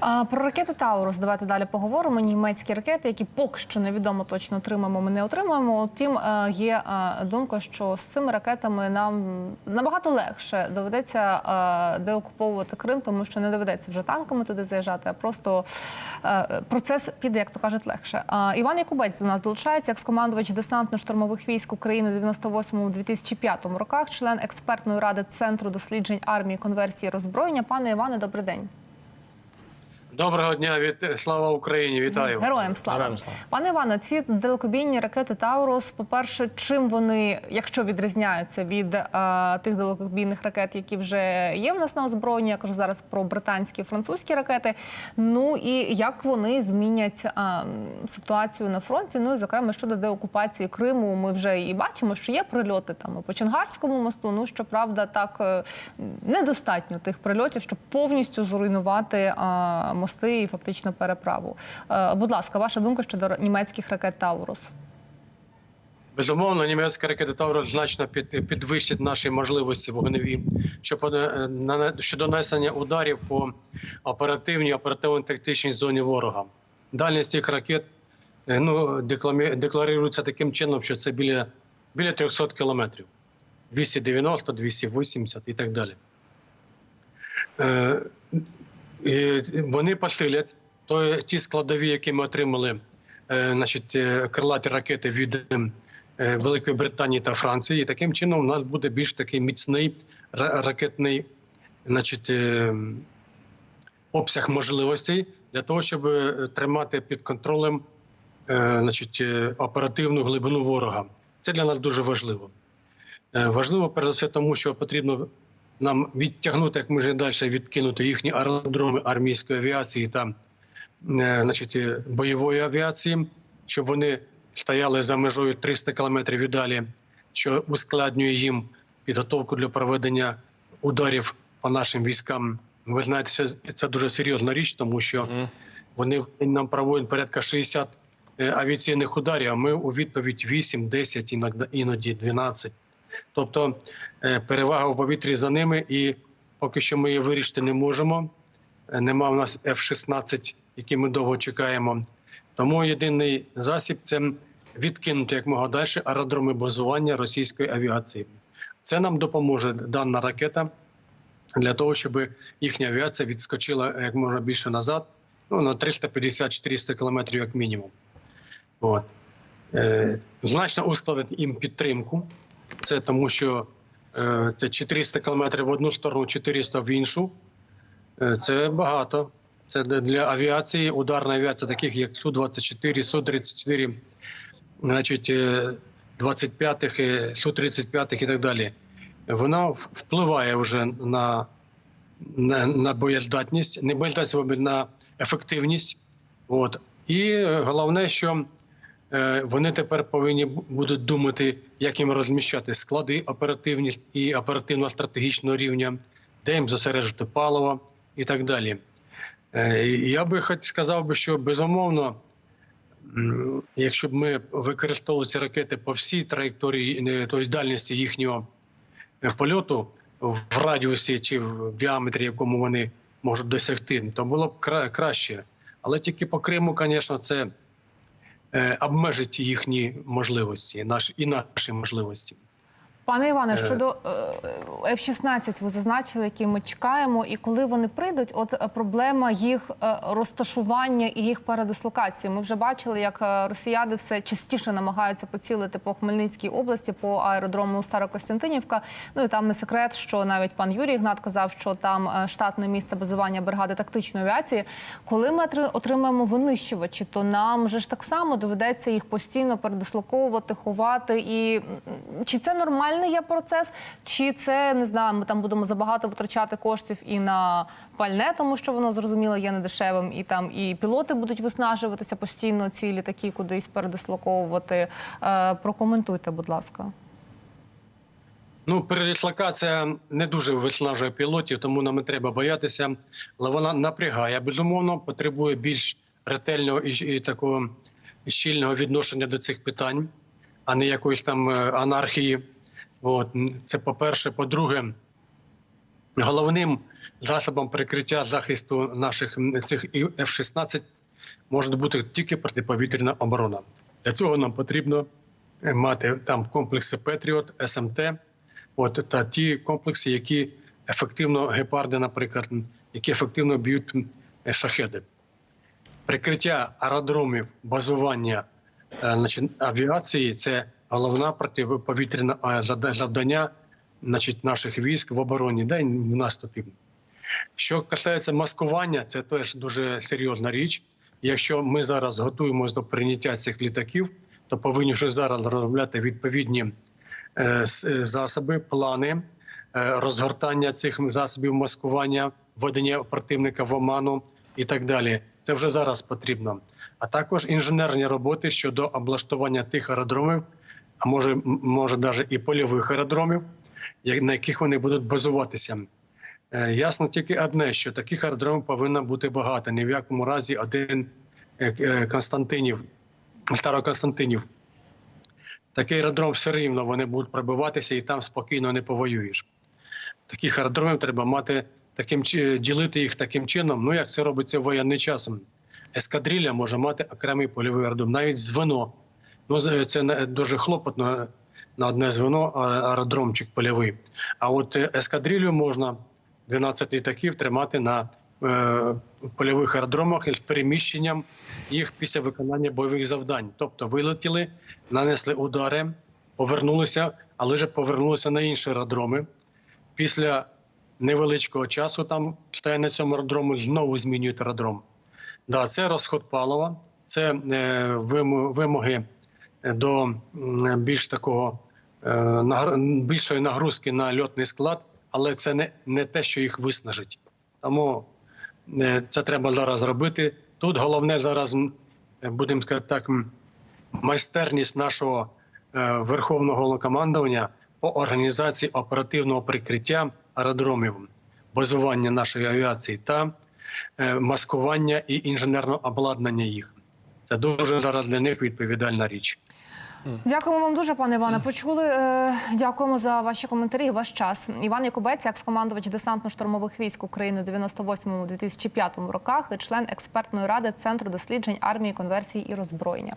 Про ракети Таурус давайте далі поговоримо. Німецькі ракети, які поки що невідомо точно отримаємо, ми не отримаємо. Утім, е, є е, думка, що з цими ракетами нам набагато легше доведеться е, деокуповувати Крим, тому що не доведеться вже танками туди заїжджати, а просто процес піде, як то кажуть, легше. Іван Якубець до нас долучається як командувач десантно-штурмових військ України 98-2005 роках, член експертної ради Центру досліджень армії, конверсії роззброєння. Пане Іване, добрий день. Доброго дня, від слава Україні! Вітаю вас. Героям слава. Героям слава. Пане Іване, ці далекобійні ракети Таурус, по-перше, чим вони, якщо відрізняються від е, тих далекобійних ракет, які вже є в нас на озброєнні, я кажу зараз про британські французькі ракети. Ну і як вони змінять е, ситуацію на фронті? Ну і зокрема щодо деокупації Криму, ми вже і бачимо, що є прильоти там по Чонгарському мосту. Ну щоправда, так е, недостатньо тих прильотів, щоб повністю зруйнувати е, мости і фактично переправу. Е, Будь ласка, ваша думка щодо німецьких ракет Таурус? Безумовно, німецька ракета Таурус значно підвищить наші можливості вогневі щодо, е, нанесення ударів по оперативній оперативно-тактичній зоні ворога. Дальність цих ракет е, ну, декларується таким чином, що це біля, біля 300 кілометрів. 290, 280 і так далі. Вони посилять то, ті складові, які ми отримали, е, значить, е, крилаті ракети від е, Великої Британії та Франції. І таким чином у нас буде більш такий міцний ракетний значить, обсяг можливостей для того, щоб тримати під контролем значить, оперативну глибину ворога. Це для нас дуже важливо. Важливо, перш за все, тому що потрібно нам відтягнути, як ми вже далі відкинути їхні аеродроми армійської авіації та е, значить, е, бойової авіації, щоб вони стояли за межою 300 кілометрів і далі, що ускладнює їм підготовку для проведення ударів по нашим військам. Ви знаєте, це, це дуже серйозна річ, тому що вони нам проводять порядка 60 е, авіаційних ударів, а ми у відповідь 8, 10, іноді, іноді 12. Тобто е, перевага в повітрі за ними, і поки що ми її вирішити не можемо. Е, Нема в нас F-16, які ми довго чекаємо. Тому єдиний засіб це відкинути як мога далі аеродроми базування російської авіації. Це нам допоможе дана ракета для того, щоб їхня авіація відскочила як можна більше назад, ну на 350-400 кілометрів, як мінімум. От. Е, значно ускладить їм підтримку. Це тому, що е, це 400 кілометрів в одну сторону, 400 в іншу. Е, це багато. Це для- авіації, ударної авіації, таких як Су-24, Су-34, значить, е, 25-х, е, Су-35 і так далі. Вона впливає вже на, на, на боєздатність, не боєздатність, на ефективність. От. І головне, що вони тепер повинні будуть думати, як їм розміщати склади оперативність і оперативно-стратегічного рівня, де їм зосереджувати паливо і так далі. Е, Я би хоч сказав би, що безумовно, якщо б ми використовували ці ракети по всій траєкторії, тобто дальності їхнього е, польоту в радіусі чи в діаметрі, якому вони можуть досягти, то було б кра- краще. Але тільки по Криму, звісно, це е, обмежить їхні можливості, і наші можливості. Пане Іване, Е. щодо е, F-16 ви зазначили, які ми чекаємо, і коли вони прийдуть, от е, проблема їх розташування і їх передислокації. Ми вже бачили, як росіяни все частіше намагаються поцілити по Хмельницькій області, по аеродрому Старокостянтинівка. Ну і там не секрет, що навіть пан Юрій Гнат казав, що там штатне місце базування бригади тактичної авіації. Коли ми отри- отримаємо винищувачі, то нам же ж так само доведеться їх постійно передислоковувати, ховати. І чи це нормальний є процес, чи це не знаю, ми там будемо забагато витрачати коштів і на пальне, тому що воно зрозуміло є недешевим, і там і пілоти будуть виснажуватися постійно ці літаки кудись передислоковувати. Е, прокоментуйте, будь ласка. Ну, передислокація не дуже виснажує пілотів, тому нам не треба боятися. Але вона напрягає. Безумовно, потребує більш ретельного і, і такого щільного відношення до цих питань, а не якоїсь там е, анархії. От це по-перше. По-друге, головним засобом прикриття захисту наших цих і F-16 може бути тільки протиповітряна оборона. Для цього нам потрібно е, мати там комплекси Петріот, СМТ, от та ті комплекси, які ефективно гепарди, наприклад, які ефективно б'ють е, шахеди. Прикриття аеродромів, базування е, значить, авіації це головна протиповітряна завдання значить, наших військ в обороні й в наступі. Що касається маскування, це теж дуже серйозна річ. Якщо ми зараз готуємося до прийняття цих літаків, то повинні вже зараз розробляти відповідні е, е, засоби, плани е, розгортання цих засобів маскування, введення противника в оману і так далі. Це вже зараз потрібно. А також інженерні роботи щодо облаштування тих аеродромів, а може, може навіть і польових аеродромів, на яких вони будуть базуватися. Е, Ясно тільки одне, що таких аеродромів повинно бути багато. Ні в якому разі один е, е, Константинів, Староконстантинів. Такий аеродром все рівно вони будуть пробиватися і там спокійно не повоюєш. Таких аеродромів треба мати таким ділити їх таким чином, ну як це робиться в воєнний час. Ескадрилля може мати окремий польовий аеродром, навіть звено. Ну, це дуже хлопотно на одне звено аеродромчик польовий. А от е, ескадрилью можна 12 літаків тримати на е, польових аеродромах з переміщенням їх після виконання бойових завдань. Тобто вилетіли, нанесли удари, повернулися, але вже повернулися на інші аеродроми. Після невеличкого часу там стоять на цьому аеродрому, знову змінюють аеродром. Да, це розход палива, це е, вимо- вимоги до більш такого е, більшої нагрузки на льотний склад, але це не, не те, що їх виснажить. Тому е, це треба зараз робити. Тут головне зараз, будемо сказати так, майстерність нашого е, верховного головнокомандування по організації оперативного прикриття аеродромів, базування нашої авіації та маскування і інженерного обладнання їх. Це дуже зараз для них відповідальна річ. Дякуємо вам дуже, пане Іване. Почули. Е, Дякуємо за ваші коментарі. і Ваш час. Іван Якубець, екс-командувач десантно-штурмових військ України у 98-2005 роках і член експертної ради Центру досліджень армії, конверсії і роззброєння.